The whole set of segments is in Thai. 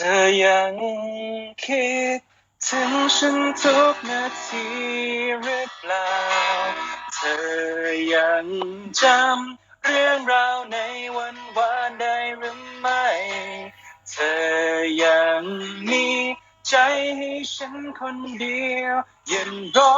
ยังคิดถึงฉันทุกนาทีหรือเปล่า เธอยังจำเรื่องราวในวันวานได้หรือไม่ เธอยังมีใจให้ฉันคนเดียวยังรอ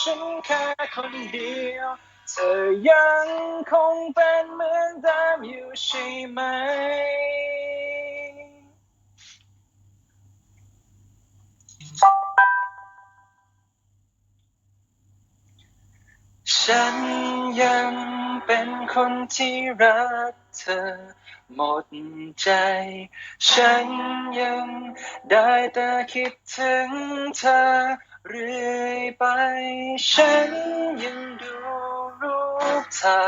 ฉันแค่คนเดียว เธอยังคงเป็นเหมือนเดิมอยู่ใช่ไหม ฉันยังเป็นคนที่รักเธอหมดใจ ฉันยังได้แต่คิดถึงเธอเรื่อยไป ฉันยังดูรูปเธอ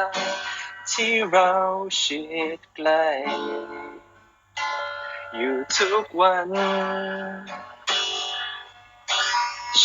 ที่เราชิดใกล้อยู่ทุกวัน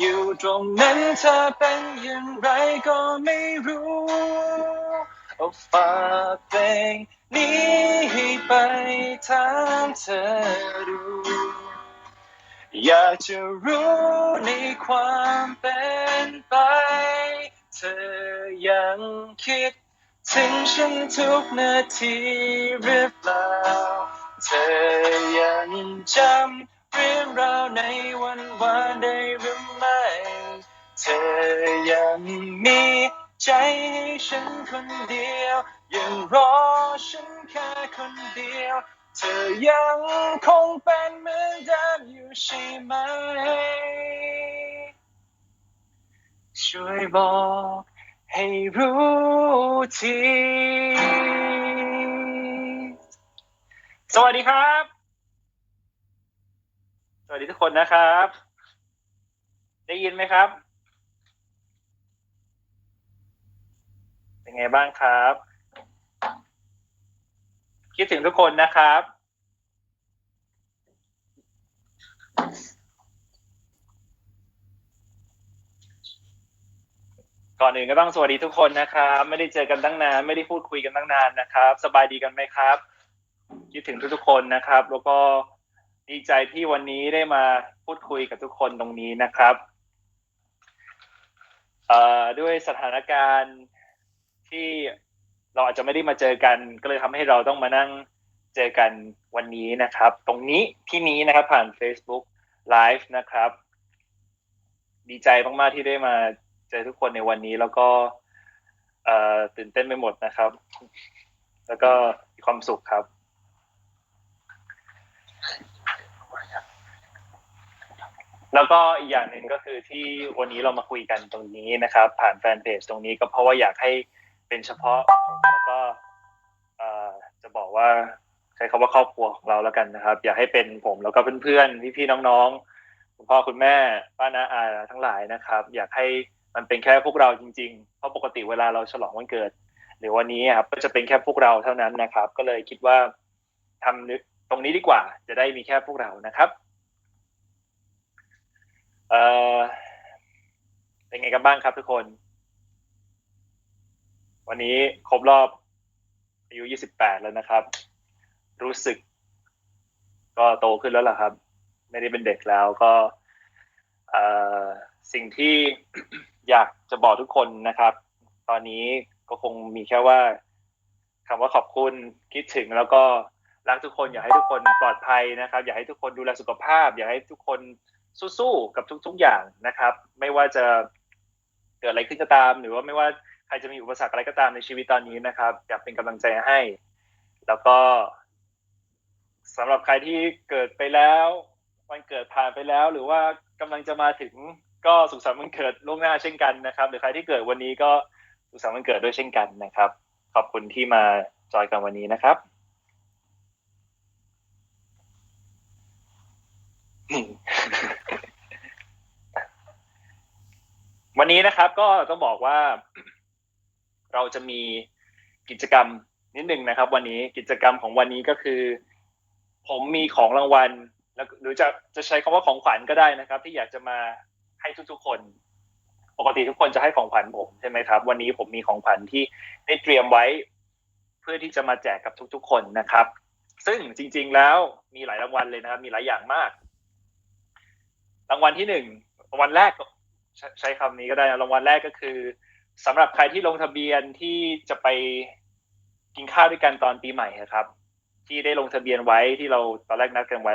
อยู่ตรงนั้นเธอเป็นอย่างไรก็ไม่รู้เอาฝากเพลงนี้ให้ไปถามเธอดู อยากจะรู้ในความเป็นไป เธอยังคิด ถึงฉันทุกนาทีหรือเปล่า เธอยังจำเรื่องราวในวันวานได้ มีใจให้ฉันคนเดียวยังรอฉันแค่คนเดียว เธอยังคงเป็นเหมือนเดิมอยู่ใช่ไหม ช่วยบอกให้รู้ที สวัสดีครับ สวัสดีทุกคนนะครับ ได้ยินไหมครับ เป็นไงบ้างครับ คิดถึงทุกคนนะครับ ก่อนอื่นก็ต้องสวัสดีทุกคนนะครับ ไม่ได้เจอกันตั้งนาน ไม่ได้พูดคุยกันตั้งนานนะครับ สบายดีกันไหมครับ คิดถึงทุกๆคนนะครับ แล้วก็ดีใจที่วันนี้ได้มาพูดคุยกับทุกคนตรงนี้นะครับด้วยสถานการณ์ ที่เราอาจจะไม่ได้มาเจอกัน ก็เลยทำให้เราต้องมานั่งเจอกันวันนี้นะครับ ตรงนี้ที่นี้นะครับผ่าน Facebook Live นะครับ ดีใจมากๆที่ได้มาเจอทุกคนในวันนี้แล้วก็ตื่นเต้นไปหมดนะครับ แล้วก็มีความสุขครับแล้วก็อีกอย่างหนึ่งก็คือที่วันนี้เรามาคุยกันตรงนี้นะครับ ผ่านแฟนเพจตรงนี้ก็เพราะว่าอยากให้ เป็นเฉพาะผมแล้วก็จะบอกว่าใช้คำว่าครอบครัวของเราแล้วกันนะครับ อยากให้เป็นผมแล้วก็เพื่อนๆพี่ๆน้องๆคุณพ่อคุณแม่ป้าน้าอาทั้งหลายนะครับ อยากให้มันเป็นแค่พวกเราจริงๆเพราะปกติเวลาเราฉลองวันเกิด หรือวันนี้ครับก็จะเป็นแค่พวกเราเท่านั้นนะครับ ก็เลยคิดว่าทำตรงนี้ดีกว่า จะได้มีแค่พวกเรานะครับเออเป็นไงกันบ้างครับทุกคน วันนี้ครบรอบอายุ 28 แล้วนะครับ รู้สึก ก็โตขึ้นแล้วล่ะครับ ไม่ได้เป็นเด็กแล้วก็สิ่งที่อยากจะบอกทุกคนนะครับ ตอนนี้ก็คงมีแค่ว่าคำว่าขอบคุณคิดถึงแล้วก็รักทุกคนอยากให้ทุกคนปลอดภัยนะครับ อยากให้ทุกคนดูแลสุขภาพ อยากให้ทุกคนสู้ๆกับทุก ๆอย่างนะครับ ไม่ว่าจะ กิดอะไรขึ้นก็ตาม หรือว่าไม่ว่าใครจะมีอุปสรรคอะไรก็ตามในชีวิตตอนนี้นะครับ อยากเป็นกำลังใจให้ แล้วก็สำหรับใครที่เกิดไปแล้ววันเกิดผ่านไปแล้ว หรือว่ากำลังจะมาถึงก็สุขสันต์วันเกิดล่วงหน้าเช่นกันนะครับ หรือใครที่เกิดวันนี้ก็สุขสันต์วันเกิดด้วยเช่นกันนะครับ ขอบคุณที่มาจอยกันวันนี้นะครับ วันนี้นะครับก็ต้องบอกว่า เราจะมีกิจกรรมนิดหนึ่งนะครับ วันนี้กิจกรรมของวันนี้ก็คือ ผมมีของรางวัลแล้วหรือจะจะใช้คำว่าของขวัญก็ได้นะครับ ที่อยากจะมาให้ทุกๆคน ปกติทุกคนจะให้ของขวัญผมใช่ไหมครับ วันนี้ผมมีของขวัญที่ได้เตรียมไว้ เพื่อที่จะมาแจกกับทุก ๆ คนนะครับ ซึ่งจริง ๆแล้วมีหลายรางวัลเลยนะครับ มีหลายอย่างมาก รางวัลที่หนึ่งรางวัลแรก ใช้คำนี้ก็ได้นะรางวัลแรกก็คือสำหรับใครที่ลงทะเบียนที่จะไปกินข้าวด้วยกันตอนปีใหม่อะครับ ที่ได้ลงทะเบียนไว้ที่เราตอนแรกนัดกันไว้